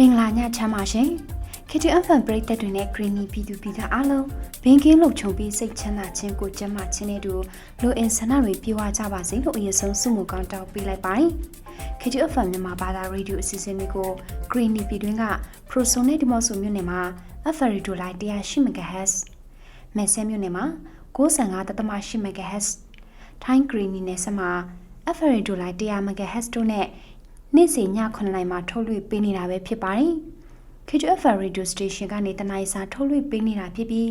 မင်္ဂလာညချမ်းပါရှင် KTFM ပရိသတ်တွေနဲ့ Greeny ပြည်သူပြည်သားအားလုံးဘင်းကင်းလုံခြုံပြီးစိတ်ချမ်းသာခြင်းကိုကျန်းမာခြင်းနဲ့တူလိုအင်ဆန္ဒတွေပြေဝကြပါစေလို့အရင်ဆုံးဆုမွန်ကောင်းတောင်းပေးလိုက်ပါတယ် KTFM မြန်မာဘာသာရေဒီယိုအစီအစဉ်လေးကို Greeny ပြည်တွင်းက Proson နဲ့ဒီမော့ဆိုမြို့နယ်မှာ FM ရေဒီယိုလိုင်း108 MHz မဲဆဲမြို့နယ်မှာ95.8 MHz ထိုင်း Greeny နယ်ဆက်မှာ FM ရေဒီယိုလိုင်း100 MHz တို့နဲ့ နေ့စဉ်ည9:00နာရီမှာထုတ်လွှင့်ပေးနေတာပဲဖြစ်ပါတယ်။ KJFR Radio Station ကနေတနိုင်စာထုတ်လွှင့်ပေးနေတာဖြစ်ပြီး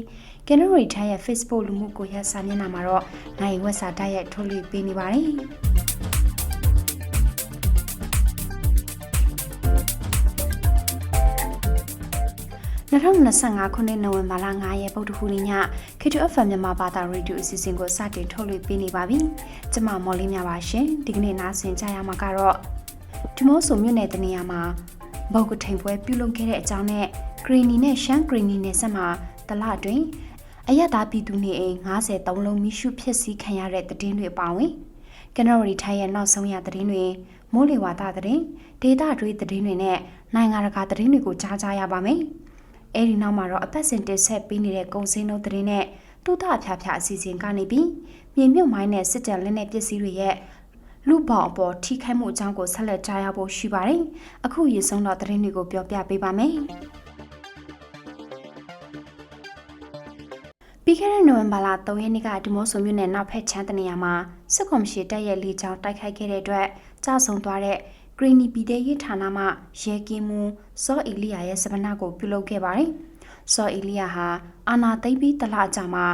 Canary Thai ရဲ့ Facebook လူမှုကွန်ရက်စာမျက်နှာမှာတော့နိုင်ဝက်စာတိုက်ရိုက်ထုတ်လွှင့်ပေးနေပါတယ်။2025ခုနှစ်နိုဝင်ဘာလ9ရက်ပုဒ်တခုနေ့ည KTFM မြန်မာဘာသာရေဒီယိုအစီအစဉ်ကိုစတင်ထုတ်လွှင့်ပေးနေပါပြီ။ကျွန်မမော်လေးများပါရှင်။ဒီကနေ့နားဆင်ကြရမှာကတော့ ဒီမော့ဆိုမြို့နယ်တနေရာမှာဘုတ်ကထိန်ပွဲပြုလုပ်ခဲ့တဲ့အကြောင်းနဲ့ဂရီနီနဲ့ရှမ်းဂရီနီနယ်ဆက်မှာတလအတွင်းအယက်သားပြည်သူနေအိမ်53လုံးမိရှုဖြစ်စီခံရတဲ့တည်င်းတွေပါဝင်ကနော်ရီထိုင်းရဲ့နောက်ဆုံးရတည်င်းတွေမိုးလေဝသတည်င်းဒေတာတွေတည်င်းတွေနဲ့နိုင်ငံတကာတည်င်းတွေကိုကြားကြရပါမယ်အဲဒီနောက်မှာတော့အပတ်စဉ်တက်ဆက်ပေးနေတဲ့ကုံစင်းတို့တည်င်းနဲ့တူတာဖျားဖျားအစီအစဉ်ကနေပြီးမြေမြုပ်မိုင်းနဲ့စစ်တမ်းလက်နဲ့ပစ္စည်းတွေရဲ့ လူပေါအပေါ်ထိခိုက်မှုအကြောင်းကိုဆက်လက်ကြားရဖို့ရှိပါတယ်။အခုရေဆုံးတော့သတင်းတွေကိုပြောပြပေးပါမယ်။ပြီးခဲ့တဲ့နိုဝင်ဘာလ3ရက်နေ့ကဒီမော့ဆိုမြို့နယ်နောက်ဖက်ချမ်းတနေရာမှာစစ်ကောင်စီတပ်ရဲ့လေကြောင်းတိုက်ခိုက်ခဲ့တဲ့အတွက်ကြာဆုံးသွားတဲ့ဂရီနီပြည်တဲ့ရေးဌာနမှရဲကင်းမှုစောအီလီယာရဲ့စပနာကိုပြုလုပ်ခဲ့ပါတယ်။စောအီလီယာဟာအာနာသိမ့်ပြီးတလကြာမှာ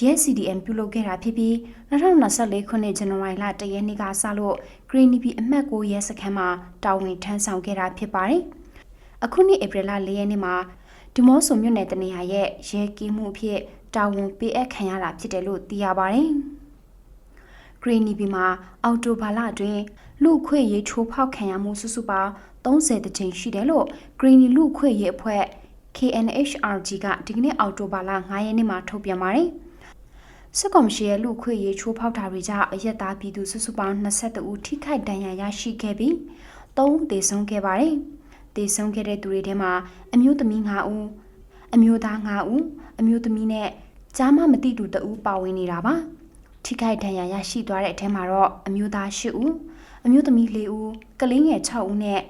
ရဲ CDM ပြုလုပ်ခဲ့တာဖြစ်ပြီး2024ခုနှစ်ဇန်နဝါရီလ1ရက်နေ့ကစလို့ Green Navy အမှတ်9ရဲစခန်းမှာတာဝန်ထမ်းဆောင်ခဲ့တာဖြစ်ပါတယ်။အခုနှစ်ဧပြီလ4ရက်နေ့မှာဒီမော့ဆိုမြို့နယ်တနေရာရဲ့ရဲကင်းမှုအဖြစ်တာဝန်ပေးအပ်ခံရတာဖြစ်တယ်လို့သိရပါတယ်။ Green Navy မှာအော်တိုဘာလအတွင်းလူခွေရေးချိုးဖောက်ခံရမှုစုစုပေါင်း30တကြိမ်ရှိတယ်လို့ Green လူခွေရေးအဖွဲ့ KNHRG ကဒီကနေ့အော်တိုဘာလ9ရက်နေ့မှာထုတ်ပြန်ပါတယ်။ စစ်ကောင်စီရဲ့လူခွေရေးချိုးဖောက်တာတွေကြောင့်အရက်သားပြည်သူစုစုပေါင်း22ဦးထိခိုက်ဒဏ်ရာရရှိခဲ့ပြီး3ဦးသေဆုံးခဲ့ပါတယ်။သေဆုံးခဲ့တဲ့သူတွေထဲမှာအမျိုးသမီး5ဦးအမျိုးသား5ဦးအမျိုးသမီးနဲ့ကြားမမတိတူ2ဦးပါဝင်နေတာပါ။ထိခိုက်ဒဏ်ရာရရှိသွားတဲ့အထဲမှာတော့အမျိုးသား10ဦးအမျိုးသမီး4ဦးကလေးငယ်6ဦးနဲ့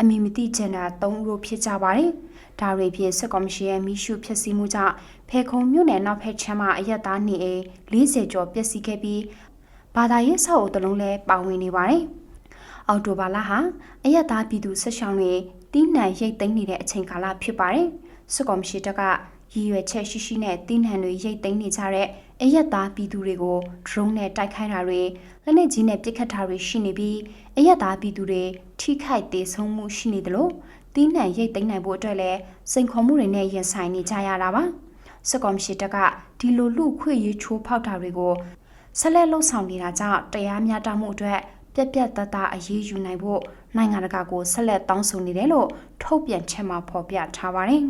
အမည်မသိကျန်တာ3ဦးတို့ဖြစ်ကြပါတယ်။ဒါတွေဖြင့်စစ်ကော်မရှင်ရဲ့မိရှုဖြစ်စီမှုကြောင့် ဖေခုံမြို့နယ်နောက်ဖက်ချမ်းမှာအရက်သားနေအိမ်40ကျော်ပျက်စီးခဲ့ပြီးဘာသာရေးဆောက်အုံတလုံးလည်းပါဝင်နေပါတယ်။အော်တိုဘာလဟာအရက်သားပြည်သူဆက်ဆောင်တွေတီးနှံရိတ်သိမ်းနေတဲ့အချိန်ကာလဖြစ်ပါတယ်။စစ်ကော်မရှင်တက်ကရည်ရွယ်ချက်ရှိရှိနဲ့တီးနှံတွေရိတ်သိမ်းနေကြတဲ့အရက်သားပြည်သူတွေကို drone နဲ့တိုက်ခိုက်တာတွေလက်နက်ကြီးနဲ့ပစ်ခတ်တာတွေရှိနေပြီးအရက်သားပြည်သူတွေထိခိုက်ဒေဆုံးမှုရှိနေတယ်လို့တီးနှံရိတ်သိမ်းနိုင်ဖို့အတွက်လည်းစိန်ခေါ်မှုတွေနဲ့ရင်ဆိုင်နေကြရတာပါ စစ်ကောင်စီတပ်ကဒီလိုလူခွေရေးချိုးဖောက်တာတွေကိုဆက်လက်လှုပ်ဆောင်နေတာကြောင့်တရားမျှတမှုအတွက်ပြက်ပြက်တတအရေးယူနိုင်ဖို့နိုင်ငံတကာကိုဆက်လက်တောင်းဆိုနေတယ်လို့ထုတ်ပြန်ချက်မှာဖော်ပြထားပါတယ်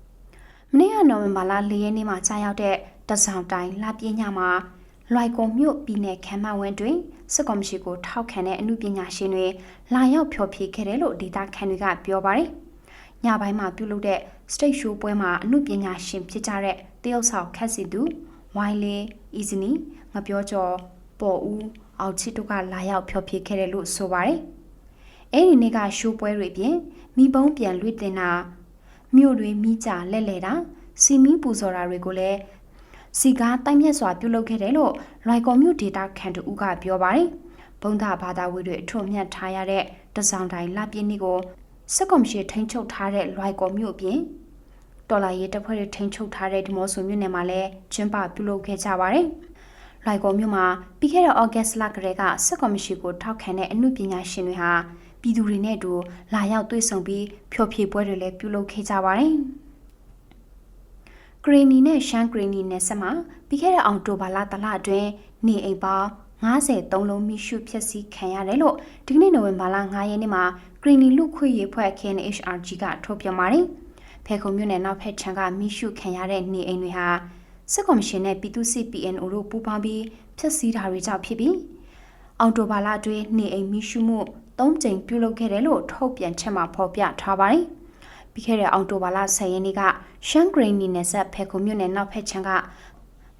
။မနေ့ကနိုဝင်ဘာလ၄ရက်နေ့မှာကြာရောက်တဲ့တဆောင်တိုင်းလာပြင်းညမှာလွိုက်ကုံမြို့ပြည်နယ်ခမ်းမဝင်းတွင်စစ်ကော်မရှင်ကိုထောက်ခံတဲ့အမှုပညာရှင်တွေလာရောက်ဖျော်ဖြေခဲ့တယ်လို့ဒေတာခန်တွေကပြောပါတယ်။ ညပိုင်းမှာပြုလုပ်တဲ့ stage show ပွဲမှာအမှုပညာရှင်ဖြစ်ကြတဲ့တရုတ်ဆောင်ခက်စီသူဝိုင်းလေးအီဇနီငပြောကျော်ပေါ်ဦးအောင်ချစ်တို့ကလာရောက်ဖျော်ဖြေခဲ့တယ်လို့ဆိုပါတယ်။အဲ့ဒီနေ့ကရှိုးပွဲတွေပြင်မိဘုံပြန်လွှင့်တင်တာမြို့တွေမိကြလက်လဲတာစီမီပူဇော်တာတွေကိုလည်းစီကားတိုက်မြက်စွာပြုလုပ်ခဲ့တယ်လို့လွိုင်ကော်မြို့ဒေတာခန်တူကပြောပါတယ်။ဘုံသာဘာသာဝေတွေအထွတ်မြတ်ထားရတဲ့တစောင်းတိုင်းလပြင်းនេះကို စစ်ကောင်စီထိန်းချုပ်ထားတဲ့လွိုင်ကော်မြို့ပြင်တော်လာရေးတပ်ဖွဲ့တွေထိန်းချုပ်ထားတဲ့ဒီမော့ဆိုမြို့နယ်မှာလည်းကျင်းပပြုလုပ်ခဲ့ကြပါတယ်။လွိုင်ကော်မြို့မှာပြီးခဲ့တဲ့ဩဂတ်စ်လကတည်းကစစ်ကောင်စီကိုထောက်ခံတဲ့အမှုပညာရှင်တွေဟာပြည်သူတွေနဲ့အတူလာရောက်တွေ့ဆုံပြီးဖျော်ဖြေပွဲတွေလည်းပြုလုပ်ခဲ့ကြပါတယ်။ဂရီနီနဲ့ရှမ်းဂရီနီနဲ့ဆက်မှာပြီးခဲ့တဲ့အောင်တိုဘာလတလအတွင်းနေအိမ်ပေါင်း53လုံးမိရှုဖြစ်စီခံရတယ်လို့ဒီကနေ့နိုဝင်ဘာလ9ရက်နေ့မှာ ဂရီနီလူခွေရေးဖွဲ့ KNHRG ကထုတ်ပြန်ပါတယ်။ဖေခုံမြို့နယ်နောက်ဖက်ခြမ်းကမိရှုခံရတဲ့နေအိမ်တွေဟာစစ်ကော်မရှင်နဲ့ပြည်သူ့စစ် PNO တို့ပူးပေါင်းပြီးဖျက်ဆီးတာတွေကြောင့်ဖြစ်ပြီးအောင်တိုဘာလအတွင်းနေအိမ်မိရှုမှု၃ကြိမ်ပြုလုပ်ခဲ့တယ်လို့ထုတ်ပြန်ချက်မှာဖော်ပြထားပါတယ်။ပြီးခဲ့တဲ့အောက်တိုဘာလ10ရက်နေ့ကရှန်ဂရိနီနယ်ဆက်ဖဲခုမြို့နယ်နောက်ဖက်ချမ်းက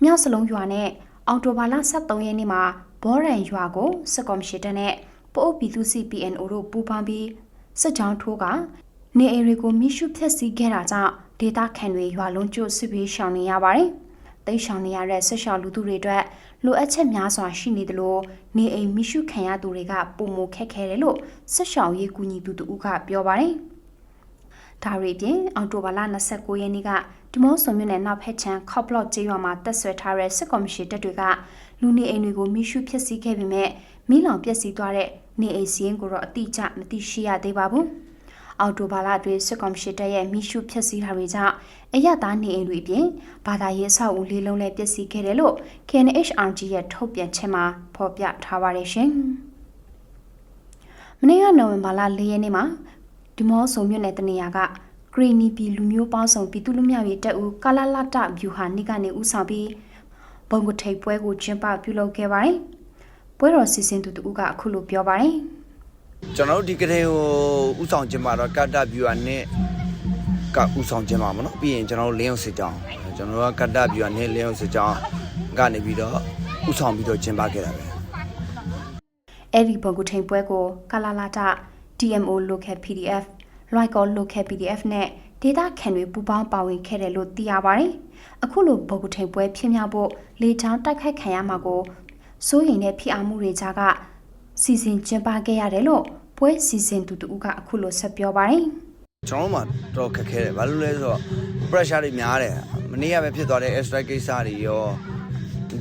မြောက်စလုံးရွာနဲ့အောက်တိုဘာလ23ရက်နေ့မှာဘောရန်ရွာကိုစစ်ကော်မရှင်တပ်နဲ့ ပို့အုပ်ပြည်သူစီ PNO တို့ပူးပေါင်းပြီးစစ်ကြောင်းထိုးကနေအေရီကိုမိရှုဖျက်ဆီးခဲ့တာကြောင့်ဒေသခံတွေရွာလုံးကျွတ်စစ်ပြေးရှောင်နေရပါတယ်။တိတ်ရှောင်နေရတဲ့ဆက်ရှောင်လူသူတွေအတွက်လိုအပ်ချက်များစွာရှိနေသလိုနေအိမ်မိရှုခံရသူတွေကပုံမခက်ခဲတယ်လို့ဆက်ရှောင်ရေးကူညီသူတူကပြောပါတယ်။ဒါရီပြင်အော်တိုဘာလ29ရက်နေ့ကဒီမော့ဆွန်မြို့နယ်နောက်ဖက်ချမ်းခေါပလော့ကျေးရွာမှာတက်ဆွဲထားတဲ့စစ်ကော်မရှင်တပ်တွေကလူနေအိမ်တွေကိုမိရှုဖျက်ဆီးခဲ့ပေမဲ့မိလောင်ပျက်စီးသွားတဲ့ နေအိမ်စီးရင်ကိုတော့အတိအကျမသိရှိရသေးပါဘူး။အော်တိုဘာလအတွင်းစစ်ကော်မရှင်တပ်ရဲ့မိရှုဖျက်ဆီးတာတွေကြောင့်အရသားနေအိမ်တွေအပြင်ဘာသာရေးအဆောက်အဦလေးလုံးလည်းပျက်စီးခဲ့တယ်လို့ KNHRG ရဲ့ထုတ်ပြန်ချက်မှာဖော်ပြထားပါတယ်ရှင်။မနေ့ကနိုဝင်ဘာလ၄ရက်နေ့မှာဒီမော့ဆုံမြို့နယ်တနေရာကဂရီနီပီလူမျိုးပေါင်းစုံပြည်သူလူမျိုးရေးတပ်ဦးကာလာလာတဗျူဟာနိကနေဦးဆောင်ပြီးဘုံကထိပ်ပွဲကိုကျင်းပပြုလုပ်ခဲ့ပါတယ်။ ပွဲတော်စီစဉ်သူတူကအခုလိုပြောပါတယ်။ကျွန်တော်တို့ဒီကလေးကိုဥဆောင်ခြင်းမှာတော့ကတ္တဗျူဟာနဲ့ကဥဆောင်ခြင်းမှာမနော်ပြီးရင်ကျွန်တော်တို့လင်းအောင်စစ်ကြောင်းကျွန်တော်တို့ကကတ္တဗျူဟာနဲ့လင်းအောင်စစ်ကြောင်းကနေပြီးတော့ဥဆောင်ပြီးတော့ကျင်းပခဲ့တာပဲအဲ့ဒီဘုံကူထိန်ပွဲကိုကလာလာတာ DMO Local PDF လွိုက်ကော Local PDF နဲ့ဒေတာခန်တွေပူးပေါင်းပါဝင်ခဲ့တယ်လို့သိရပါတယ်။အခုလိုဘုံကူထိန်ပွဲဖြစ်မြောက်ဖို့လေချောင်းတိုက်ခိုက်ခံရမှာကို စိုးရိမ်တဲ့ဖြစ်အောင်မှုတွေကြားကစီစဉ်ကျင်းပခဲ့ရတယ်လို့ပွဲစီစဉ်သူတူကအခုလိုဆက်ပြောပါတယ်။ကျွန်တော်တို့မှာတော့ခက်ခဲတယ်ဘာလို့လဲဆိုတော့ pressure တွေများတယ်မနေ့ကပဲဖြစ်သွားတဲ့ extra ကိစ္စတွေရော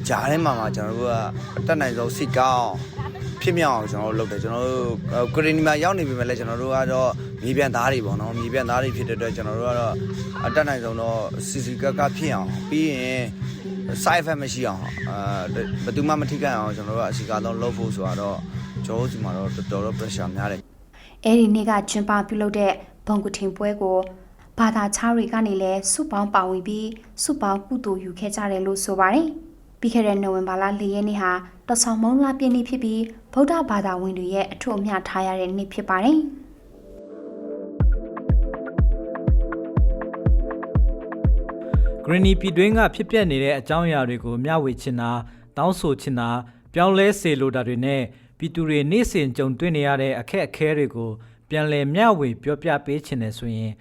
ဂျားထဲမှာမှာကျွန်တော်တို့ကအတက်နိုင်ဆုံးစိတ်ကောင်းဖြစ်မြောက်အောင်ကျွန်တော်တို့လုပ်တယ်ကျွန်တော်တို့ကိုရီနီမှာရောက်နေပြီမဲ့လည်းကျွန်တော်တို့ကတော့မြေပြန်သားတွေပေါ့နော်မြေပြန်သားတွေဖြစ်တဲ့အတွက်ကျွန်တော်တို့ကတော့အတက်နိုင်ဆုံးတော့စီစီကကဖြစ်အောင်ပြီးရင် side effect မရှိအောင်အာဘယ်သူမှမထိခိုက်အောင်ကျွန်တော်တို့ကအစီအကောင်လုပ်ဖို့ဆိုတော့ကျွန်တော်တို့ဒီမှာတော့တော်တော် pressure များတယ်အဲ့ဒီနေ့ကကျင်းပပြုလုပ်တဲ့ဘုံကထင်ပွဲကိုဘာသာခြားတွေကနေလည်းစုပေါင်းပါဝင်ပြီးစုပေါင်းကုသိုလ်ယူခဲ့ကြတယ်လို့ဆိုပါတယ်။ပြီးခဲ့တဲ့နိုဝင်ဘာလ၄ရက်နေ့ဟာတဆောင်မုံလာပြည့်နေ့ဖြစ်ပြီးဗုဒ္ဓဘာသာဝင်တွေရဲ့အထွတ်အမြတ်ထားရတဲ့နေ့ဖြစ်ပါတယ်။ ရနီပြည်တွင်းကဖြစ်ပျက်နေတဲ့အကြောင်းအရာတွေကိုမျှဝေချင်တာတောင်းဆိုချင်တာပြောင်းလဲစေလိုတာတွေနဲ့ပြည်သူတွေနေ့စဉ်ကြုံတွေ့နေရတဲ့အခက်အခဲတွေကိုပြန်လည်မျှဝေပြောပြပေးချင်တယ်ဆိုရင်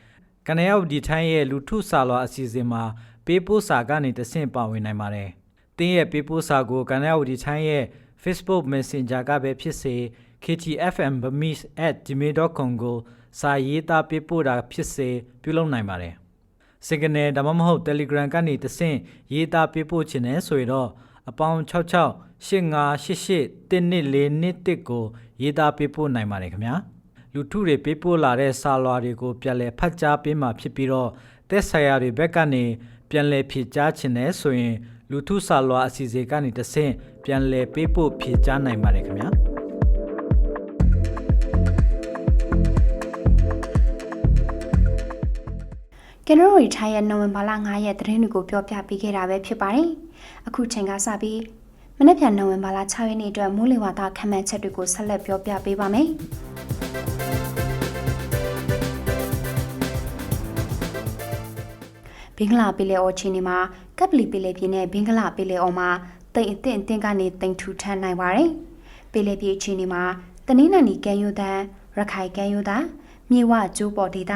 ကနေရောက်ဒီထိုင်းရဲ့လူထုစာလွာအစီအစဉ်မှာပေးပို့စာကနေတဆင့်ပါဝင်နိုင်ပါတယ်။တင်းရဲ့ပေးပို့စာကိုကနေရောက်ဒီထိုင်းရဲ့ Facebook Messenger ကပဲဖြစ်စေ ktfmbamis@gmail.com ကိုစာရေးသားပေးပို့တာဖြစ်စေပြုလုပ်နိုင်ပါတယ်။ စင်ကနေဒါမှမဟုတ် Telegram ကနေတဆင့်ရေးသားပေးပို့ခြင်းနဲ့ဆိုရင်တော့အပေါင်း66 8588 1241ကိုရေးသားပေးပို့နိုင်ပါတယ်ခင်ဗျာလူထုတွေပေးပို့လာတဲ့စာလွှာတွေကိုပြန်လည်ဖတ်ကြားပေးမှာဖြစ်ပြီးတော့သက်ဆိုင်ရာတွေဘက်ကနေပြန်လည်ဖြည့်ကြားခြင်းနဲ့ဆိုရင်လူထုစာလွှာအစီအစဉ်ကနေတဆင့်ပြန်လည်ပေးပို့ဖြည့်ကြားနိုင်ပါတယ်ခင်ဗျာ ကျွန်တော်တို့ထိုင်းရဲ့နိုဝင်ဘာလ9ရက်သတင်းတွေကိုပြောပြပေးခဲ့တာပဲဖြစ်ပါတယ်။အခုချိန်ကစပြီးမနေ့ပြန်နိုဝင်ဘာလ6ရက်နေ့အတွက်မိုးလေဝသခန့်မှန်းချက်တွေကိုဆက်လက်ပြောပြပေးပါမယ်။ဘင်္ဂလားပင်လယ်အော်ချီနေမှာကပ်ပလီပင်လယ်ပြင်နဲ့ဘင်္ဂလားပင်လယ်အော်မှာတိမ်အထင်အထင်ကနေတိမ်ထူထမ်းနိုင်ပါတယ်။ပင်လယ်ပြင်ချီနေမှာတနင်္လာနေ့ကမ်းရိုးတန်းရခိုင်ကမ်းရိုးတန်းမြေဝကျိုးပေါ်ဒေသ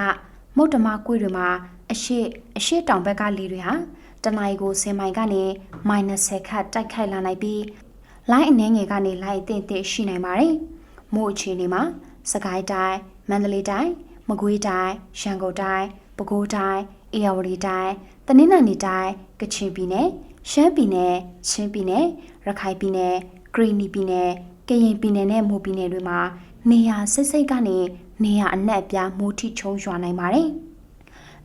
မုတ်တမကွေ့တွေမှာ အရှိအရှိတောင်ဘက်ကလေတွေဟာတနင်္လာရီကို10မိုင်ကနေမိုင်20ခန့်တိုက်ခိုက်လာနိုင်ပြီးလိုင်းအနှဲငယ်ကနေလိုင်းအသင့်အင့်ရှိနိုင်ပါတယ်။မို့အခြေအနေမှာစကိုင်းတိုင်းမန္တလေးတိုင်းမကွေးတိုင်းရန်ကုန်တိုင်းပဲခူးတိုင်းအေရဝတီတိုင်းတနင်္လာရီတိုင်းကချင်ပြည်နယ်ရှမ်းပြည်နယ်ချင်းပြည်နယ်ရခိုင်ပြည်နယ်ဂရီနီပြည်နယ်ကရင်ပြည်နယ်နဲ့မွန်ပြည်နယ်တွေမှာနေရာစိတ်စိတ်ကနေနေရာအနှက်အပြားမိုးထိချုံရွာနိုင်ပါတယ်။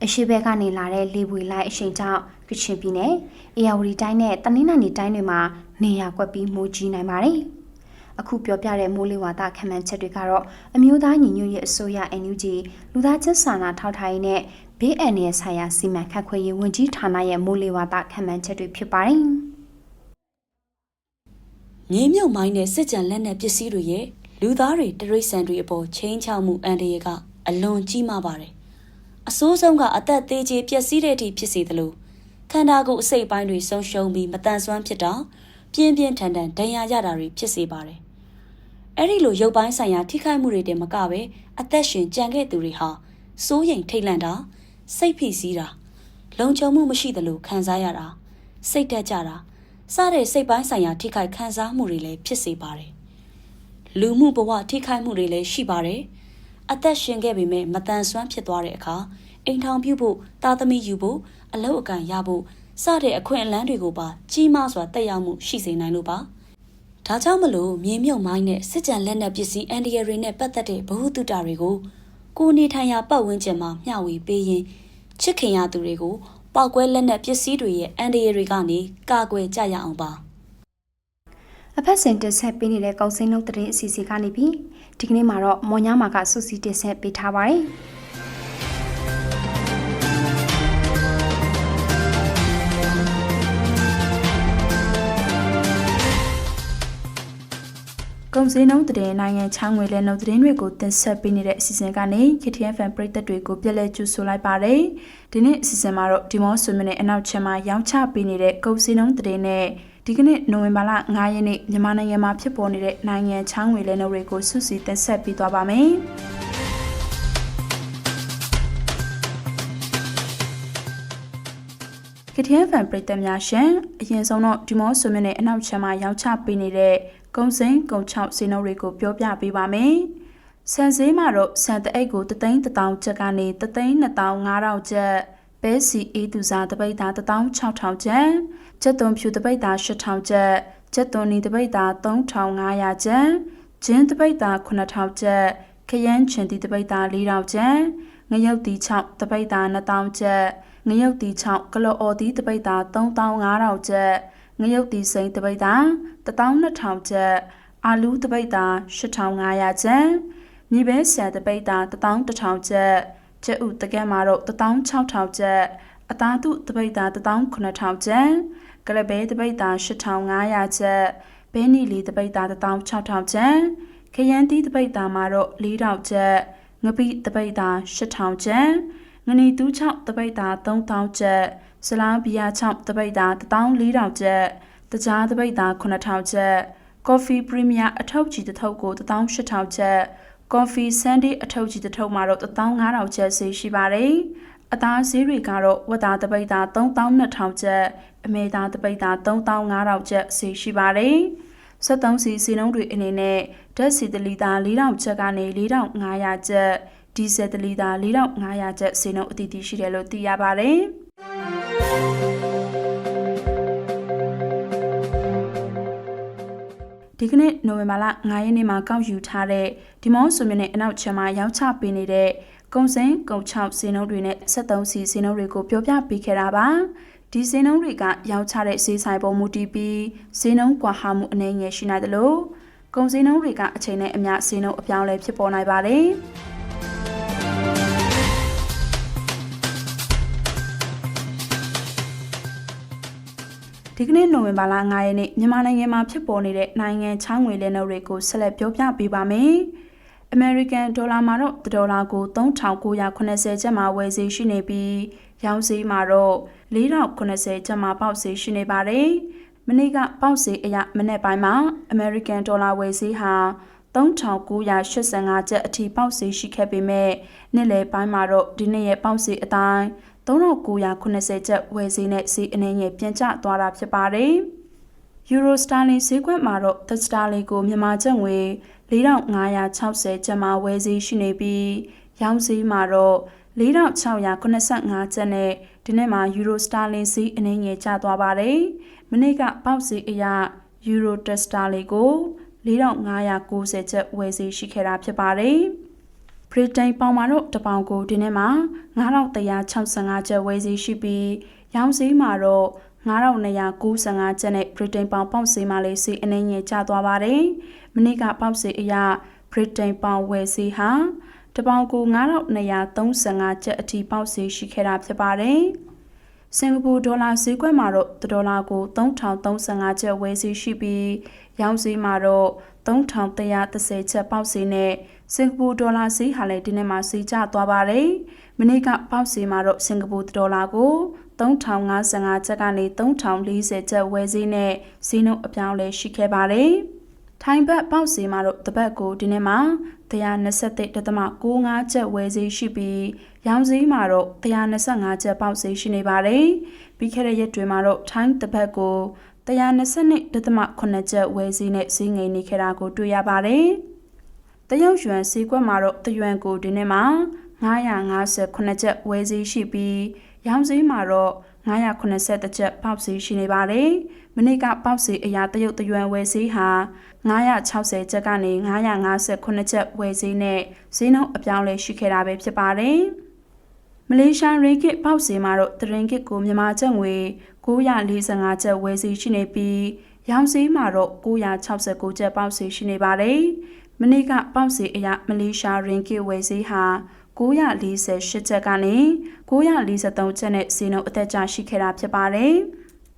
အရှိဘက်ကနေလာတဲ့လေပွေလိုက်အရှိန်ကြောင့်ကချင်ပြည်နယ်အေရဝတီတိုင်းနဲ့တနင်္လာရီတိုင်းတွေမှာနေရာကွက်ပြီးမိုးကြီးနိုင်ပါတယ်။အခုပြောပြတဲ့မိုးလေဝသခန့်မှန်းချက်တွေကတော့အမျိုးသားညီညွတ်ရေးအစိုးရ NUG လူသားချင်းစာနာထောက်ထားရေးနဲ့ဘေးအန္တရာယ်ဆိုင်ရာစီမံခန့်ခွဲရေးဝန်ကြီးဌာနရဲ့မိုးလေဝသခန့်မှန်းချက်တွေဖြစ်ပါတယ်မြေမြုပ်မိုင်းနဲ့စစ်ကြံလက်နက်ပစ္စည်းတွေရဲ့လူသားတွေတရိษံတွေအပေါ်ချင်းချောက်မှုအန္တရာယ်ကအလွန်ကြီးမားပါတယ် အဆိုးဆုံးကအသက်သေးချေပျက်စီးတဲ့အထိဖြစ်စေသလိုခန္ဓာကိုယ်အစိတ်အပိုင်းတွေဆုံးရှုံးပြီးမတန်ဆွမ်းဖြစ်တာပြင်းပြင်းထန်ထန်ဒဏ်ရာရတာတွေဖြစ်စေပါတယ်အဲ့ဒီလိုရုပ်ပိုင်းဆိုင်ရာထိခိုက်မှုတွေတည်းမကပဲအသက်ရှင်ကြံခဲ့သူတွေဟာစိုးရိမ်ထိတ်လန့်တာစိတ်ဖိစီးတာလုံခြုံမှုမရှိသလိုခံစားရတာစိတ်တက်ကြတာစတဲ့စိတ်ပိုင်းဆိုင်ရာထိခိုက်ခံစားမှုတွေလည်းဖြစ်စေပါတယ်လူမှုဘဝထိခိုက်မှုတွေလည်းရှိပါတယ် အသက်ရှင်ခဲ့ပေမဲ့မတန်ဆွမ်းဖြစ်သွားတဲ့အခါအိမ်ထောင်ပြုဖို့တာသမီယူဖို့အလုပ်အကံရဖို့စတဲ့အခွင့်အလမ်းတွေကိုပါကြီးမားစွာတက်ရောက်မှုရှိစေနိုင်လို့ပါဒါကြောင့်မလို့မြေမြုပ်မိုင်းနဲ့စစ်ကြံလက်နက်ပစ္စည်းအန်ဒီယရီနဲ့ပတ်သက်တဲ့ဗဟုသုတတွေကိုကိုနေထိုင်ရာပတ်ဝန်းကျင်မှာမျှဝေပေးရင်ချစ်ခင်ရသူတွေကိုပောက်ကွဲလက်နက်ပစ္စည်းတွေရဲ့အန်ဒီယရီကနေကာကွယ်ကြရအောင်ပါအဖက်စင်တက်ဆက်ပေးနေတဲ့ကောက်စင်းလုံးတရင်အစီအစီကနေပြီး ဒီကနေ့မှာတော့မော်ညာမာကစုစည်းတက်ဆက်ပေးထားပါတယ်ကုံစင်းနှုံးတည်နိုင်ငံချောင်းငွေလဲနှုတ်သတင်းတွေကိုတင်ဆက်ပေးနေတဲ့အစီအစဉ်ကနေ KTFM ပရိသတ်တွေကိုပြည့်လဲကျူဆိုလိုက်ပါတယ်။ဒီနေ့အစီအစဉ်မှာတော့ဒီမောဆွေမနဲ့အနောက်ချမ်းမှာရောင်းချပေးနေတဲ့ကုံစင်းနှုံးတည်နဲ့ ဒီကနေ့နိုဝင်ဘာလ9ရက်နေ့မြန်မာနိုင်ငံမှာဖြစ်ပေါ်နေတဲ့နိုင်ငံချောင်းငွေလဲနှုတ်တွေကိုစုစည်းတင်ဆက်ပေးသွားပါမယ်။ကတိယဖန်ပြည်သက်များရှင်အရင်ဆုံးတော့ဒီမောဆွေမနဲ့အနောက်ချမ်းမှာရောင်းချပေးနေတဲ့ကုံစင်းကုံချောက်စင်းနှုတ်တွေကိုပြောပြပေးပါမယ်။ဆန်စည်းမှာတော့ဆန်တအိတ်ကိုတသိန်း1000ကျပ်ကနေတသိန်း2500ကျပ်ပဲစီအေးသူစားတပိတ်သား16000ကျပ်ကျ က်သွန်ဖြူတပိတ်သား8000ကျပ်ကျက်သွန်နီတပိတ်သား3500ကျပ်ဂျင်းတပိတ်သား9000ကျပ်ခရမ်းချင်တီတပိတ်သား4000ကျပ်ငရုတ်တီ6တပိတ်သား2000ကျပ်ငရုတ်တီ6ကလော်အော်တီတပိတ်သား3500ကျပ်ငရုတ်တီစိန်တပိတ်သား12000ကျပ်အာလူးတပိတ်သား8500ကျပ်မြေပဲဆန်တပိတ်သား11000ကျပ်ကျက်ဥတကက်မှာတော့16000ကျပ်အသားတုတပိတ်သား19000ကျပ် ကလဘဲတပိတ်သား8500ကျပ်ဘဲနီလီတပိတ်သား16000ကျပ်ခရမ်းတီးတပိတ်သားမှာတော့4000ကျပ်ငပိတပိတ်သား8000ကျပ်ငနီတူး6တပိတ်သား3000ကျပ်ဇလားဘီယာ6တပိတ်သား14000ကျပ်တကြားတပိတ်သား9000ကျပ်ကော်ဖီပရီးမီယာအထောက်ကြီးတစ်ထုပ်ကို18000ကျပ်ကော်ဖီဆန်ဒီအထုပ်ကြီးတစ်ထုပ်မှာတော့15000ကျပ်ဈေးရှိပါတယ် အသားဈေးတွေကတော့ဝက်သားတပိတ်သား3200ကျပ်အမေသားတပိတ်သား3500ကျပ်ဈေးရှိပါတယ်73စီစီနှုံးတွေအနေနဲ့ဓာတ်စီတလီသား4000ကျပ်ကနေ4500ကျပ်ဒီဇယ်တလီသား4500ကျပ်စီနှုံးအတီးတီးရှိတယ်လို့သိရပါတယ်ဒီကနေ့နိုဝင်ဘာလ9ရက်နေ့မှာကောက်ယူထားတဲ့ဒီမောဆွေမြနဲ့အနောက်ချမ်းမှာရောက်ချပေးနေတဲ့ ကုံစင်းကုံ6စင်းနှုံးတွေနဲ့73စီစင်းနှုံးတွေကိုပြောပြပေးခဲ့တာပါဒီစင်းနှုံးတွေကရောက်ချတဲ့ဈေးဆိုင်ပေါ်မူတည်ပြီးဈေးနှုံးကွာဟမှုအနေငယ်ရှိနိုင်တယ်လို့ကုံစင်းနှုံးတွေကအချိန်နဲ့အမျှဈေးနှုံးအပြောင်းလဲဖြစ်ပေါ်နိုင်ပါတယ်ဒီကနေ့နိုဝင်ဘာလ9ရက်နေ့မြန်မာနိုင်ငံမှာဖြစ်ပေါ်နေတဲ့နိုင်ငံချောင်းငွေလဲနှုန်းတွေကိုဆက်လက်ပြောပြပေးပါမယ်။ American ဒေါ်လာမှာတော့ဒေါ်လာကို3980ကျပ်မှာဝယ်ဈေးရှိနေပြီးရောင်းဈေးမှာတော့4080ကျပ်မှာပေါက်ဈေးရှိနေပါတယ်။မနေ့ကပေါက်ဈေးအရမနေ့ပိုင်းမှာ American ဒေါ်လာဝယ်ဈေးဟာ3985ကျပ်အထိပေါက်ဈေးရှိခဲ့ပေမဲ့နေ့လယ်ပိုင်းမှာတော့ဒီနေ့ရဲ့ပေါက်ဈေးအတိုင်း3980ကျပ်ဝယ်ဈေးနဲ့ဈေးအနေငယ်ပြန်ကျသွားတာဖြစ်ပါတယ်။ Euro Sterling ဈေးကွက်မှာတော့ The Sterling ကိုမြန်မာကျပ်ငွေ4560ကျပ်မှာဝယ်ဈေးရှိနေပြီးရောင်းဈေးမှာတော့4685ကျပ်နဲ့ဒီနေ့မှာ Euro Sterling ဈေးအနေငယ်ကျသွားပါတယ်။မနေ့ကပေါက်ဈေးအရ Euro Sterling ကို4590ကျပ်ဝယ်ဈေးရှိခဲ့တာဖြစ်ပါတယ်။ဗြိတိန်ပေါင်မှာတော့တပေါင်ကိုဒီနေ့မှာ9165ကျပ်ဝယ်ဈေးရှိပြီးရောင်းဈေးမှာတော့ 9295ကျပ်နဲ့ဗြိတိန်ပေါင်ပေါက်ဈေးမှာလည်းဈေးအနည်းငယ်ကျသွားပါတယ်။မနေ့ကပေါက်ဈေးအရဗြိတိန်ပေါင်ဝယ်ဈေးဟာတပေါင်ကို9235ကျပ်အထိပေါက်ဈေးရှိခဲ့တာဖြစ်ပါတယ်။စင်ကာပူဒေါ်လာဈေးကွက်မှာတော့တစ်ဒေါ်လာကို3035ကျပ်ဝယ်စီရှိပြီးရောင်းဈေးမှာတော့3130ကျပ်ပေါက်စီနဲ့စင်ကာပူဒေါ်လာဈေးဟာလည်းဒီနေ့မှာဈေးကျသွားပါတယ်။မနေ့ကပေါက်စီမှာတော့စင်ကာပူဒေါ်လာကို 3055ကျပ်ကနေ3040ကျပ်ဝယ်ဈေးနဲ့ဈေးနှုန်းအပြောင်းလဲရှိခဲ့ပါတယ်။ထိုင်းဘတ်ပေါက်စီမှာတော့တပတ်ကိုဒီနေ့မှာ123.65ကျပ်ဝယ်ဈေးရှိပြီးရောင်းဈေးမှာတော့125ကျပ်ပေါက်ဈေးရှိနေပါတယ်။ပြီးခဲ့တဲ့ရက်တွေမှာတော့ထိုင်းတပတ်ကို122.8ကျပ်ဝယ်ဈေးနဲ့ဈေးငိမ်နေခဲ့တာကိုတွေ့ရပါတယ်။တရုတ်ယွမ်ဈေးကွက်မှာတော့တယွမ်ကိုဒီနေ့မှာ958ကျပ်ဝယ်ဈေးရှိပြီး ရောင်းဈေးမှာတော့980ကျပ်ပေါက်ဈေးရှိနေပါတယ်။မနေ့ကပေါက်ဈေးအရာတရုတ်တယွမ်ဝယ်ဈေးဟာ960ကျပ်ကနေ958ကျပ်ဝယ်ဈေးနဲ့ဈေးနှုန်းအပြောင်းလဲရှိခဲ့တာပဲဖြစ်ပါတယ်။မလေးရှားရင်းကစ်ပေါက်ဈေးမှာတော့တရင်ကစ်ကိုမြန်မာကျပ်ငွေ945ကျပ်ဝယ်ဈေးရှိနေပြီးရောင်းဈေးမှာတော့969ကျပ်ပေါက်ဈေးရှိနေပါတယ်။ မနေ့ကပေါက်ဈေးအရာမလေးရှားရင်းကစ်ဝယ်ဈေးဟာ948ကျပ်ကနေ943ကျပ်နဲ့ဈေးနှုန်းအသက်ကျရှိခဲ့တာဖြစ်ပါတယ်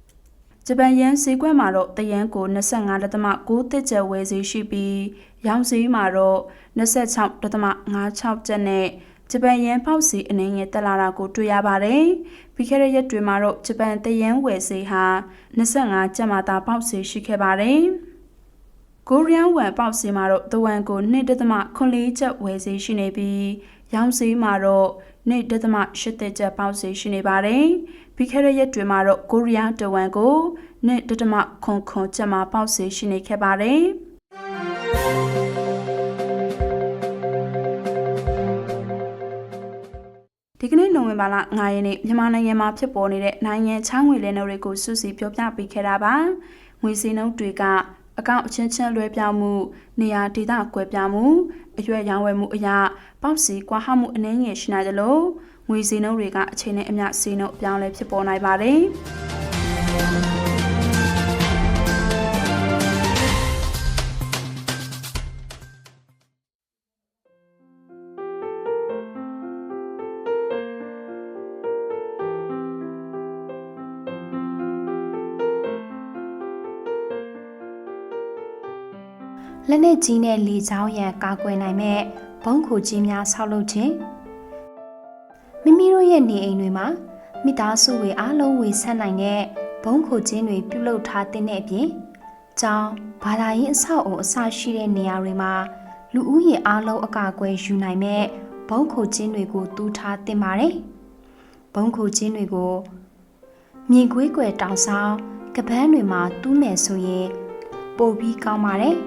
။ဂျပန်ယန်ဈေးကွက်မှာတော့တယန်ကို25.6ကျပ်ဝယ်ဈေးရှိပြီးရောင်းဈေးမှာတော့26.56ကျပ်နဲ့ဂျပန်ယန်ပေါက်စီအနေငယ်တက်လာတာကိုတွေ့ရပါတယ်။ပြီးခဲ့တဲ့ရက်တွေမှာတော့ဂျပန်တယန်ဝယ်ဈေးဟာ25ကျပ်မှသာပေါက်စီရှိခဲ့ပါတယ်။ ကိုရီးယားဝမ်ပေါက်စီမှာတော့တဝမ်ကို2.4ကျပ်ဝယ်ဈေးရှိနေပြီးရောင်းဈေးမှာတော့2.8ကျပ်ပေါက်ဈေးရှိနေပါတယ်။ပြီးခဲ့တဲ့ရက်တွေမှာတော့ကိုရီးယားတဝမ်ကို2.9ကျပ်မှပေါက်ဈေးရှိနေခဲ့ပါတယ်။ဒီကနေ့နိုဝင်ဘာလ9ရက်နေ့မြန်မာနိုင်ငံမှာဖြစ်ပေါ်နေတဲ့နိုင်ငံချောင်းငွေလဲနှုန်းတွေကိုစုစည်းပြောပြပေးခဲ့တာပါ။ငွေစည်းနှုန်းတွေက အကောင့်အချင်းချင်းလွှဲပြောင်းမှုနေရာဒေသကွဲပြားမှုအရွက်ရောင်းဝယ်မှုအရာပေါက်စီကွာဟမှုအနည်းငယ်ရှိနိုင်တယ်လို့ငွေစည်းနှုန်းတွေကအချိန်နဲ့အမျှစည်းနှုန်းအပြောင်းလဲဖြစ်ပေါ်နိုင်ပါတယ်။ က်နက်ကြီးနဲ့လေကြောင်းရန်ကာကွယ်နိုင်မဲ့ဘုံခိုကြီးများဆောက်လုပ်ခြင်းမိမိတို့ရဲ့နေအိမ်တွေမှာမိသားစုတွေအားလုံးဝေဆက်နိုင်တဲ့ဘုံခိုခြင်းတွေပြုလုပ်ထားတဲ့အပြင်ကျောင်းဘာသာရေးအဆောက်အုံအစရှိတဲ့နေရာတွေမှာလူဦးရေအားလုံးအကာအကွယ်ယူနိုင်မဲ့ဘုံခိုခြင်းတွေကိုတူးထားတင်ပါတယ်ဘုံခိုခြင်းတွေကိုမြေခွေးကွယ်တောင်ဆောင်ကပန်းတွေမှာတူးမယ်ဆိုရင်ပိုပြီးကောင်းပါတယ်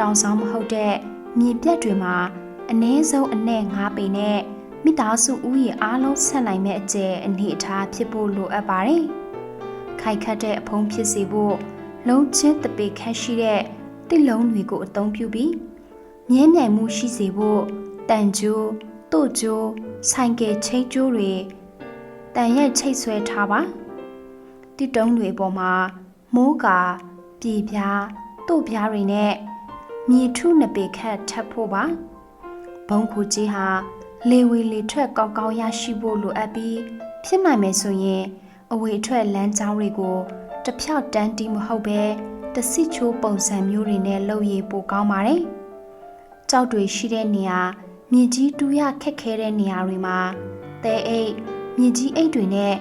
တောင်ဆောင်မဟုတ်တဲ့မြေပြက်တွေမှာအ ਨੇ ဆုံးအနဲ့9ပေနဲ့မိသားစုဦးရေအားလုံးဆက်နိုင်မဲ့အကျယ်အနေအထားဖြစ်ဖို့လိုအပ်ပါတယ်။ခိုက်ခတ်တဲ့အဖုံးဖြစ်စေဖို့လုံးချင်းတပေခန့်ရှိတဲ့တစ်လုံးတွေကိုအသုံးပြုပြီးမြဲမြံမှုရှိစေဖို့တန်ကြိုးတို့ကြိုးဆိုင်ကယ်ချိတ်ကြိုးတွေတန်ရက်ချိတ်ဆွဲထားပါတစ်တုံးတွေပေါ်မှာမိုးကာပြေပြားတို့ပြားတွေနဲ့ မြေထုနှစ်ပေခန့်ထပ်ဖို့ပါဘုံခုကြီးဟာလေဝေလေထွက်ကောင်းကောင်းရရှိဖို့လိုအပ်ပြီးဖြစ်နိုင်မယ်ဆိုရင်အဝေအထွက်လမ်းကြောင်းတွေကိုတစ်ဖြောက်တန်းတီးမဟုတ်ပဲတစီချိုးပုံစံမျိုးတွေနဲ့လုပ်ရပိုကောင်းပါတယ်ကြောက်တွေရှိတဲ့နေရာမြေကြီးတူးရခက်ခဲတဲ့နေရာတွေမှာတဲအိတ်မြေကြီးအိတ်တွေနဲ့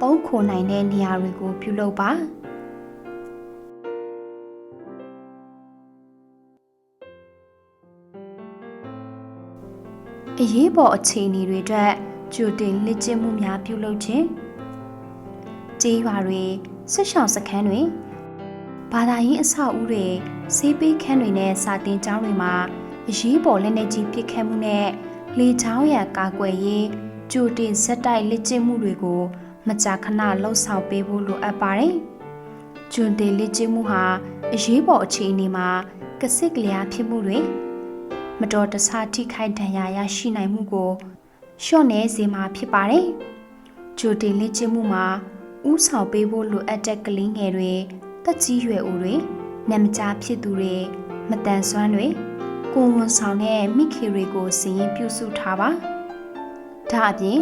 ပုံးခိုနိုင်တဲ့နေရာတွေကိုပြုလုပ်ပါ အရေးပေါ်အခြေအနေတွေအတွက်ကြိုတင်လက်ကျင့်မှုများပြုလုပ်ခြင်းကျေးရွာတွေဆက်ရှောင်စခန်းတွေဘာသာရေးအဆောက်အဦတွေဆေးပေးခန်းတွေနဲ့စာတင်ကျောင်းတွေမှာအရေးပေါ်လက်နက်ကြီးပစ်ခတ်မှုနဲ့လေချောင်းရံကာကွယ်ရေးကြိုတင်စက်တိုက်လက်ကျင့်မှုတွေကို မကြာခဏလှုပ်ဆောင်ပေးဖို့လိုအပ်ပါတယ်။ကျွန်းတင်လက်ကျင့်မှုဟာအရေးပေါ်အခြေအနေမှာကစစ်ကလျာဖြစ်မှုတွေ မတော်တဆထိခိုက်ဒဏ်ရာရရှိနိုင်မှုကိုလျှော့နေစေမှာဖြစ်ပါတယ်။ဂျိုတင်လက်ကျင့်မှုမှာဥဆောင်ပေးဖို့လိုအပ်တဲ့ကလေးငယ်တွေတက်ကြီးရွယ်ဦးတွေနမကြားဖြစ်သူတွေမတန်ဆွမ်းတွေကိုယ်ဝန်ဆောင်တဲ့မိခေတွေကိုစီရင်ပြုစုထားပါ။ဒါအပြင်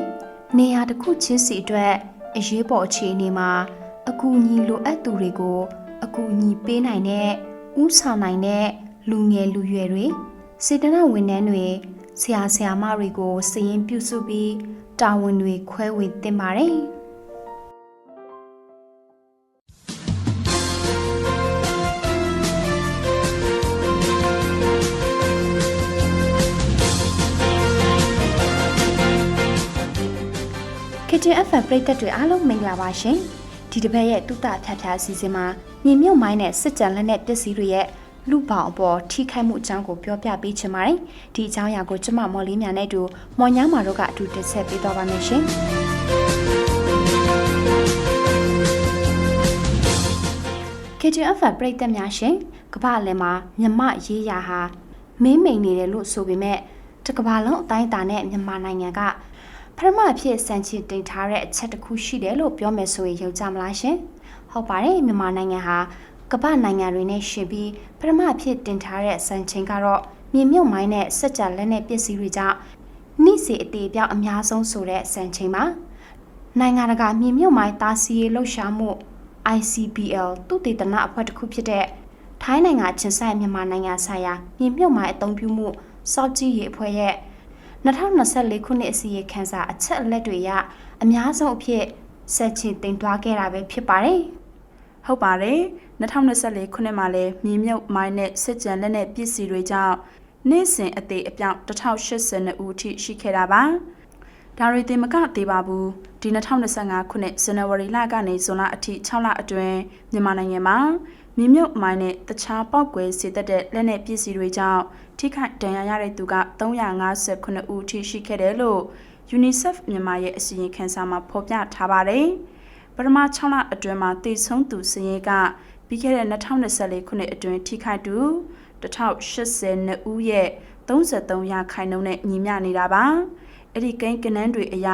နေရာတစ်ခုချင်းစီအတွက်အအရေးပေါ်အခြေအနေမှာအကူအညီလိုအပ်သူတွေကို အကူအညီပေးနိုင်တဲ့ဥဆောင်နိုင်တဲ့လူငယ်လူရွယ်တွေ စေတနာဝန်ထမ်းတွေဆရာဆရာမတွေကိုစည်ရင်ပြုစုပြီးတာဝန်တွေခွဲဝေသင့်ပါတယ်။ KTFM ပရိသတ်တွေအားလုံးမင်္ဂလာပါရှင်ဒီတစ်ပတ်ရဲ့တုတဖြာဖြာအစီအစဉ်မှာမြေမြုပ်မိုင်းနဲ့စစ်ကြံလက်နဲ့ပစ္စည်းတွေရဲ့ လူပေါင်းအပေါ်ထိခိုက်မှုအကြောင်းကိုပြောပြပေးချင်ပါတယ်ဒီအကြောင်းအရာကိုကျမမော်လေးမြန်နဲ့တူမော်ညားမာတို့ကအတူတက်ဆက်ပေးသွားပါမယ်ရှင် KTF ပရိသတ်များရှင်ကမ္ဘာလယ်မှာမြမရေးရာဟာမင်းမိန်နေတယ်လို့ဆိုပေမဲ့တကမ္ဘာလုံးအတိုင်းအတာနဲ့မြန်မာနိုင်ငံကပထမအဖြစ်စံချတင်ထားတဲ့အချက်တစ်ခုရှိတယ်လို့ပြောမယ်ဆိုရင်ယုံကြမလားရှင်ဟုတ်ပါတယ်မြန်မာနိုင်ငံဟာ ကမ္ဘာနိုင်ငံတွေနဲ့ရှင်ပြီးပထမအဖြစ်တင်ထားတဲ့စံချိန်ကတော့မြေမြုပ်မိုင်းနဲ့စက်ကြလက်နဲ့ပစ္စည်းတွေကြောင့်နှိစေအသေးပြောက်အများဆုံးဆိုတဲ့စံချိန်ပါနိုင်ငံတကာမြေမြုပ်မိုင်းတာစီရေးလှုပ်ရှားမှု ICBL သူတေသနအဖွဲ့တစ်ခုဖြစ်တဲ့ထိုင်းနိုင်ငံချင်းဆိုင်မြန်မာနိုင်ငံဆိုင်ရာမြေမြုပ်မိုင်းအသုံးပြုမှုစောင့်ကြည့်ရေးအဖွဲ့ရဲ့2024ခုနှစ်အစီရင်ခံစာအချက်အလက်တွေအရအများဆုံးအဖြစ်ဆက်ချင်တင်သွားခဲ့တာပဲဖြစ်ပါတယ် ဟုတ်ပါတယ်2024ခုနှစ်မှာလည်းမြေမြုပ်မိုင်းနဲ့စစ်ကြံလက်နဲ့ပစ္စည်းတွေကြောင့်နေ့စဉ်အသေးအပြောင်း1082ဦးအထိရှိခဲ့တာပါဒါရီတင်မကသေးပါဘူးဒီ2025ခုနှစ်ဇန်နဝါရီလကနေဇွန်လအထိ6လအတွင်းမြန်မာနိုင်ငံမှာမြေမြုပ်မိုင်းနဲ့တခြားပောက်ကွယ်စေတတ်တဲ့လက်နက်ပစ္စည်းတွေကြောင့်ထိခိုက်ဒဏ်ရာရတဲ့သူက359ဦးအထိရှိခဲ့တယ်လို့ UNICEF မြန်မာရဲ့အစီရင်ခံစာမှာဖော်ပြထားပါတယ်။ ပထမ6လအတွင်းမှာတည်ဆုံးသူစည်ရင်ကပြီးခဲ့တဲ့2024ခုနှစ်အတွင်းထိခိုက်သူ1082ဦးရဲ့33ရာခိုင်နှုန်းနဲ့ညီမျှနေတာပါ။အဲ့ဒီကိန်းကနန်းတွေအရ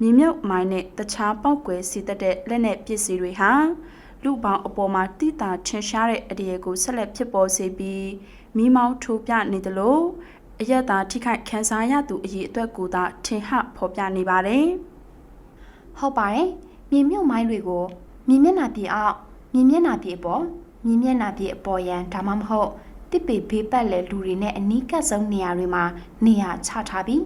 မြေမြုပ်မိုင်းနဲ့တခြားပောက်ကွယ်စီတက်တဲ့လက်နက်ပစ္စည်းတွေဟာလူပေါင်းအပေါ်မှာတိတာထင်ရှားတဲ့အဒီရေကိုဆက်လက်ဖြစ်ပေါ်စေပြီးမိမောင်းထိုးပြနေသလိုအယက်သာထိခိုက်ခံစားရသူအရေးအတွက်ကိုသာထင်ဟဖော်ပြနေပါတယ်ဟုတ်ပါတယ် မြေမြုပ်မိုင်းတွေကိုမြေမျက်နှာပြေအောက်မြေမျက်နှာပြေအပေါ်မြေမျက်နှာပြေအပေါ်ရန်ဒါမှမဟုတ်တစ်ပေဘေးပတ်လည်လူတွေနဲ့အနီးကပ်ဆုံးနေရာတွေမှာနေရာချထားပြီး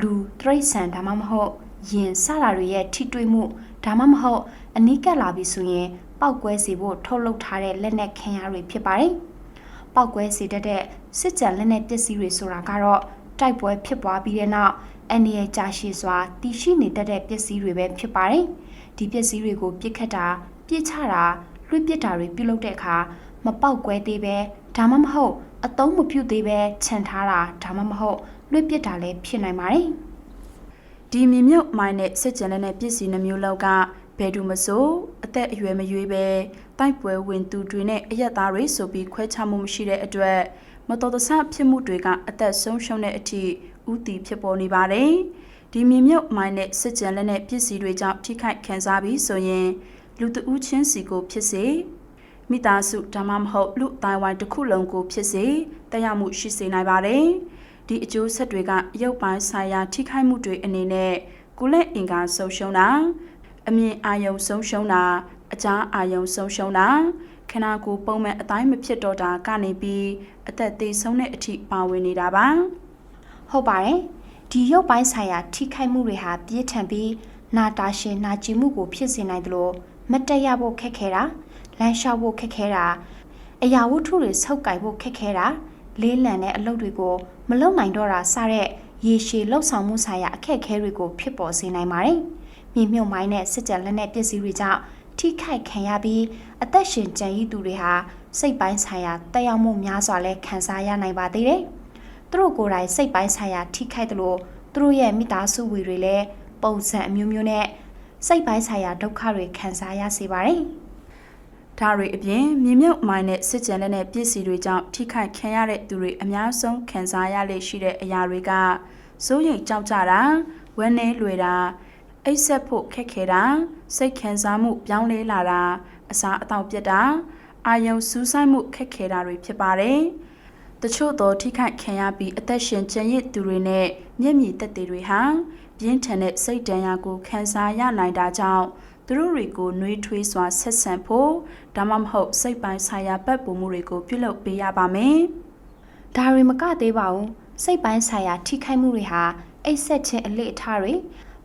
လူတရိတ်ဆန်ဒါမှမဟုတ်ရင်စတာတွေရဲ့ထိတွေ့မှုဒါမှမဟုတ်အနီးကပ်လာပြီဆိုရင်ပောက်ကွဲစေဖို့ထုတ်လုပ်ထားတဲ့လက်နက်ခဲယမ်းတွေဖြစ်ပါတယ်။ပောက်ကွဲစေတတ်တဲ့စစ်ကြံလက်နက်ပစ္စည်းတွေဆိုတာကတော့တိုက်ပွဲဖြစ်ပွားပြီးတဲ့နောက်အန္တရာယ်ကြာရှည်စွာတည်ရှိနေတတ်တဲ့ပစ္စည်းတွေပဲဖြစ်ပါတယ်။ ဒီပစ္စည်းတွေကိုပြစ်ခတ်တာပြစ်ချတာလွှတ်ပစ်တာတွေပြုလုပ်တဲ့အခါမပောက်ကွဲသေးပဲဒါမှမဟုတ်အတုံးမပြုတ်သေးပဲခြံထားတာဒါမှမဟုတ်လွှတ်ပစ်တာလည်းဖြစ်နိုင်ပါတယ်။ဒီမြမြုပ်မိုင်းနဲ့စစ်ကြံလက်နဲ့ပစ္စည်းနှမျိုးလောက်ကဘယ်သူမဆိုအသက်အရွယ်မရွေးပဲတိုက်ပွဲဝင်သူတွေနဲ့အရက်သားတွေဆိုပြီးခွဲခြားမှုမရှိတဲ့အတွက်မတော်တဆဖြစ်မှုတွေကအသက်ဆုံးရှုံးတဲ့အထိဥတီဖြစ်ပေါ်နေပါတယ်။ ဒီမြမြုပ်မိုင်းနဲ့စစ်ကြံလက်နဲ့ပစ္စည်းတွေကြောင့်ထိခိုက်ခံစားပြီးဆိုရင်လူတဦးချင်းစီကိုဖြစ်စေမိသားစုဒါမှမဟုတ်လူအတိုင်းဝိုင်းတစ်ခုလုံးကိုဖြစ်စေတက်ရောက်မှုရှိစေနိုင်ပါတယ်။ဒီအကျိုးဆက်တွေကရုပ်ပိုင်းဆိုင်ရာထိခိုက်မှုတွေအနေနဲ့ကိုယ်လက်အင်္ဂါဆုံးရှုံးတာအမြင်အာယုံဆုံးရှုံးတာအကြားအာယုံဆုံးရှုံးတာခန္ဓာကိုယ်ပုံမှန်အတိုင်းမဖြစ်တော့တာကနေပြီးအသက်သေးဆုံးတဲ့အထိပါဝင်နေတာပါဟုတ်ပါတယ် ဒီရုပ်ပိုင်းဆိုင်ရာထိခိုက်မှုတွေဟာပြင်းထန်ပြီးနာတာရှည်နာကျင်မှုကိုဖြစ်စေနိုင်သလိုမတက်ရဖို့ခက်ခဲတာလမ်းလျှောက်ဖို့ခက်ခဲတာအရာဝတ္ထုတွေဆုပ်ကိုင်ဖို့ခက်ခဲတာလေးလံတဲ့အလုပ်တွေကိုမလုပ်နိုင်တော့တာစတဲ့ရေရှည်လှုပ်ဆောင်မှုဆိုင်ရာအခက်အခဲတွေကိုဖြစ်ပေါ်စေနိုင်ပါတယ်မြေမြုပ်မိုင်းနဲ့စစ်ကြလက်နဲ့ပစ္စည်းတွေကြောင့်ထိခိုက်ခံရပြီးအသက်ရှင်ကြံရည်သူတွေဟာစိတ်ပိုင်းဆိုင်ရာတက်ရောက်မှုများစွာလဲခံစားရနိုင်ပါသေးတယ်။ သူတို့ကိုယ်တိုင်စိတ်ပိုင်းဆိုင်ရာထိခိုက်သလိုသူတို့ရဲ့မိသားစုဝင်တွေလည်းပုံစံအမျိုးမျိုးနဲ့စိတ်ပိုင်းဆိုင်ရာဒုက္ခတွေခံစားရစေပါတယ်။ဒါတွေအပြင်မြေမြုပ်မိုင်းနဲ့စစ်ကြံလက်နဲ့ပစ္စည်းတွေကြောင့်ထိခိုက်ခံရတဲ့သူတွေအများဆုံးခံစားရလေရှိတဲ့အရာတွေကစိုးရိမ်ကြောက်ကြတာဝမ်းနည်းလွယ်တာအိပ်ဆက်ဖို့ခက်ခဲတာစိတ်ခံစားမှုပြောင်းလဲလာတာအစာအသောက်ပြတ်တာအာယုံစူးစိုက်မှုခက်ခဲတာတွေဖြစ်ပါတယ် တချို့သောထိခိုက်ခံရပြီးအသက်ရှင်ကျန်ရစ်သူတွေနဲ့မျက်မြည်သက်သေတွေဟာပြင်းထန်တဲ့စိတ်ဒဏ်ရာကိုခံစားရနိုင်တာကြောင့်သူတို့တွေကိုနှွေးထွေးစွာဆက်ဆံဖို့ဒါမှမဟုတ်စိတ်ပိုင်းဆိုင်ရာပတ်ပူမှုတွေကိုပြုလုပ်ပေးရပါမယ်။ဒါတွေမကသေးပါဘူးစိတ်ပိုင်းဆိုင်ရာထိခိုက်မှုတွေဟာအိတ်ဆက်ခြင်းအလေအထတွေ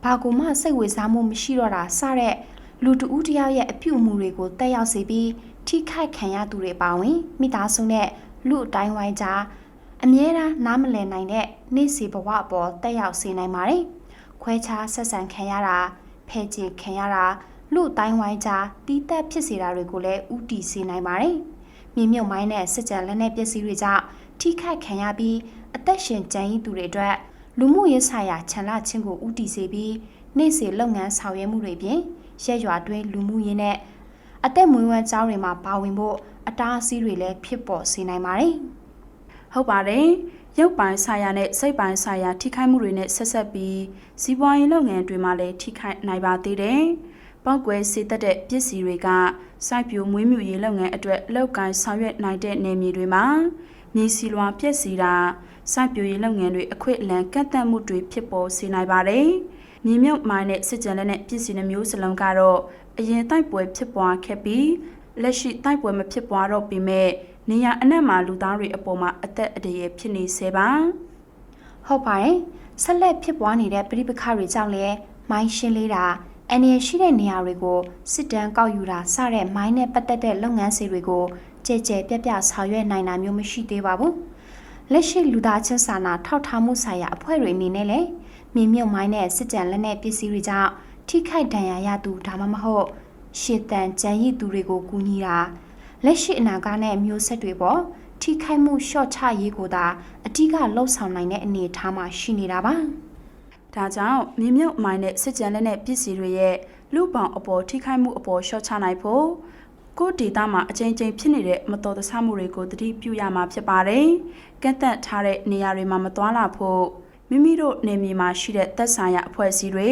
ဘာကူမှစိတ်ဝင်စားမှုမရှိတော့တာစတဲ့လူတဦးတစ်ယောက်ရဲ့အပြုအမူတွေကိုတက်ရောက်စေပြီးထိခိုက်ခံရသူတွေပါဝင်မိသားစုနဲ့ လူအတိုင်းဝိုင်းကြားအမြဲတမ်းနားမလည်နိုင်တဲ့နေ့စီဘဝအပေါ်တက်ရောက်စေနိုင်ပါတယ်ခွဲခြားဆက်ဆံခံရတာဖဲ့ကျင်ခံရတာလူအတိုင်းဝိုင်းကြားတီးတက်ဖြစ်စေတာတွေကိုလည်းဥတီစေနိုင်ပါတယ်မြေမြုပ်မိုင်းနဲ့စစ်ကြံလက်နက်ပစ္စည်းတွေကြောင့်ထိခိုက်ခံရပြီးအသက်ရှင်ကျန်ရည်သူတွေအတွက်လူမှုရေးဆိုင်ရာခြံလချင်းကိုဥတီစေပြီးနေ့စဉ်လုပ်ငန်းဆောင်ရွက်မှုတွေပြင်ရက်ရွာတွင်လူမှုရေးနဲ့ အသက်မွေးဝမ်းကြောင်းတွေမှာပါဝင်ဖို့အတားအဆီးတွေလည်းဖြစ်ပေါ်စေနိုင်ပါတယ်ဟုတ်ပါတယ်ရုပ်ပိုင်းဆိုင်ရာနဲ့စိတ်ပိုင်းဆိုင်ရာထိခိုက်မှုတွေနဲ့ဆက်ဆက်ပြီးစီးပွားရေးလုပ်ငန်းတွေမှာလည်းထိခိုက်နိုင်ပါသေးတယ်။ပောက်ကွဲစေတတ်တဲ့ပစ္စည်းတွေကစိုက်ပျိုးမွေးမြူရေးလုပ်ငန်းအတွက်လောက်ကိုင်းဆောင်ရွက်နိုင်တဲ့နေမြေတွေမှာမြေစီလွာပြက်စီတာစိုက်ပျိုးရေးလုပ်ငန်းတွေအခွင့်အလမ်းကန့်သတ်မှုတွေဖြစ်ပေါ်စေနိုင်ပါတယ်။မြေမြုပ်မိုင်းနဲ့စစ်ကြံလက်နဲ့ပစ္စည်းနှမျိုးစလုံးကတော့ အရင်တိုက်ပွဲဖြစ်ပွားခဲ့ပြီးလက်ရှိတိုက်ပွဲမဖြစ်ပွားတော့ပေမဲ့နေရအနက်မှာလူသားတွေအပေါ်မှာအသက်အန္တရာယ်ဖြစ်နေစေပါဟုတ်ပါတယ်ဆက်လက်ဖြစ်ပွားနေတဲ့ပြိပခါတွေကြောင့်လည်းမိုင်းရှင်းလေးတာအန္တရာယ်ရှိတဲ့နေရာတွေကိုစစ်တမ်းကောက်ယူတာစတဲ့မိုင်းနဲ့ပတ်သက်တဲ့လုပ်ငန်းစီတွေကိုကြဲကြဲပြက်ပြဆောင်ရွက်နိုင်တာမျိုးမရှိသေးပါဘူးလက်ရှိလူသားချင်းစာနာထောက်ထားမှုဆိုင်ရာအဖွဲ့တွေအနေနဲ့လည်းမြေမြုပ်မိုင်းနဲ့စစ်ကြံလက်နက်ပစ္စည်းတွေကြောင့် ထိခိုက်ဒဏ်ရာရသူဒါမှမဟုတ်ရှေတန်ကြံရည်သူတွေကိုကူညီတာလက်ရှိအနာဂတ်နဲ့မျိုးဆက်တွေပေါ်ထိခိုက်မှုလျှော့ချရေးကိုသာအထူးကလှုပ်ဆောင်နိုင်တဲ့အနေအထားမှာရှိနေတာပါဒါကြောင့်မြေမြုပ်မိုင်းနဲ့စစ်ကြံလက်နဲ့ပစ္စည်းတွေရဲ့လူပောင်အပေါ်ထိခိုက်မှုအပေါ်ရှော့ချနိုင်ဖို့ကိုယ်ဒေတာမှာအချိန်ချင်းဖြစ်နေတဲ့မတော်တဆမှုတွေကိုသတိပြုရမှာဖြစ်ပါတယ်။ကန့်သက်ထားတဲ့နေရာတွေမှာမသွားလာဖို့မိမိတို့နေမြေမှာရှိတဲ့သက်ဆိုင်ရာအဖွဲ့အစည်းတွေ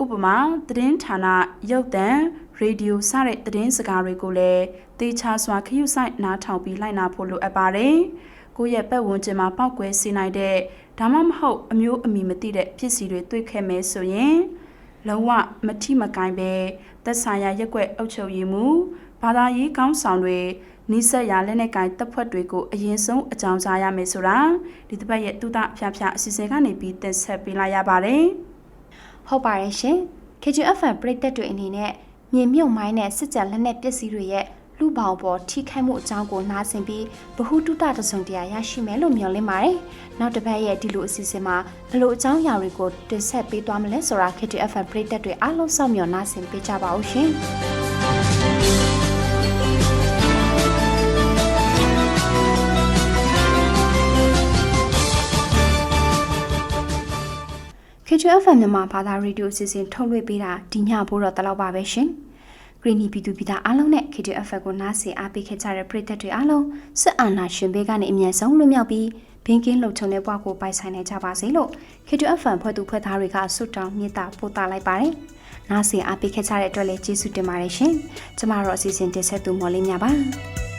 ဥပမာသတင်းဌာနရုပ်သံရေဒီယိုစတဲ့သတင်းစကားတွေကိုလည်းတေချာစွာခရုစိုက်နားထောင်ပြီးလိုက်နာဖို့လိုအပ်ပါတယ်။ကိုယ့်ရဲ့ပတ်ဝန်းကျင်မှာပောက်ကွဲစေနိုင်တဲ့ဒါမှမဟုတ်အမျိုးအမည်မသိတဲ့ဖြစ်စီတွေတွေ့ခဲ့မယ်ဆိုရင်လုံးဝမထိမကိုင်းပဲသက်ဆိုင်ရာရက်ွက်အုပ်ချုပ်ရေးမှုဘာသာရေးကောင်းဆောင်တွေနိဆက်ရာလက်နက်ကင်တပ်ဖွဲ့တွေကိုအရင်ဆုံးအကြောင်းကြားရမယ်ဆိုတာဒီတစ်ပတ်ရဲ့တူတာဖျားဖျားအစီအစဉ်ကနေပြီးတင်ဆက်ပေးလိုက်ရပါတယ် ဟုတ်ပါတယ်ရှင် KGFM ပြည်သက်တွေအနေနဲ့မြေမြုပ်မိုင်းနဲ့စစ်ကြံလက်နက်ပစ္စည်းတွေရဲ့လူပေါင်းပေါ်ထိခိုက်မှုအကြောင်းကိုနားဆင်ပြီးဗဟုတုတတစုံတရာရရှိမယ်လို့မျှော်လင့်ပါတယ်။နောက်တစ်ပတ်ရဲ့ဒီလိုအစီအစဉ်မှာဘယ်လိုအကြောင်းအရာတွေကိုတင်ဆက်ပေးသွားမလဲဆိုတာ KGFM ပြည်သက်တွေအားလုံးစောင့်မျှော်နားဆင်ပေးကြပါဦးရှင်။ KGFM မြန်မာဘာသာရေဒီယိုအစီအစဉ်ထုတ်လွှင့်ပေးတာဒီညဖို့တော့တလောက်ပါပဲရှင်။ Greeny ပြည်သူပြည်သားအားလုံးနဲ့ KGFM ကိုနားဆင်အားပေးခဲ့ကြတဲ့ပရိသတ်တွေအားလုံးစစ်အာဏာရှင်ဘေးကနေအမြန်ဆုံးလွတ်မြောက်ပြီးဘင်းကင်းလှုပ်ချုံတဲ့ဘဝကိုပိုင်ဆိုင်နိုင်ကြပါစေလို့ KGFM ဖွဲ့သူဖွဲ့သားတွေကဆုတောင်းမြတ်တာပို့သလိုက်ပါတယ်။နားဆင်အားပေးခဲ့ကြတဲ့အတွက်လည်းကျေးဇူးတင်ပါတယ်ရှင်။ကျမတို့အစီအစဉ်တင်ဆက်သူမော်လေးများပါ။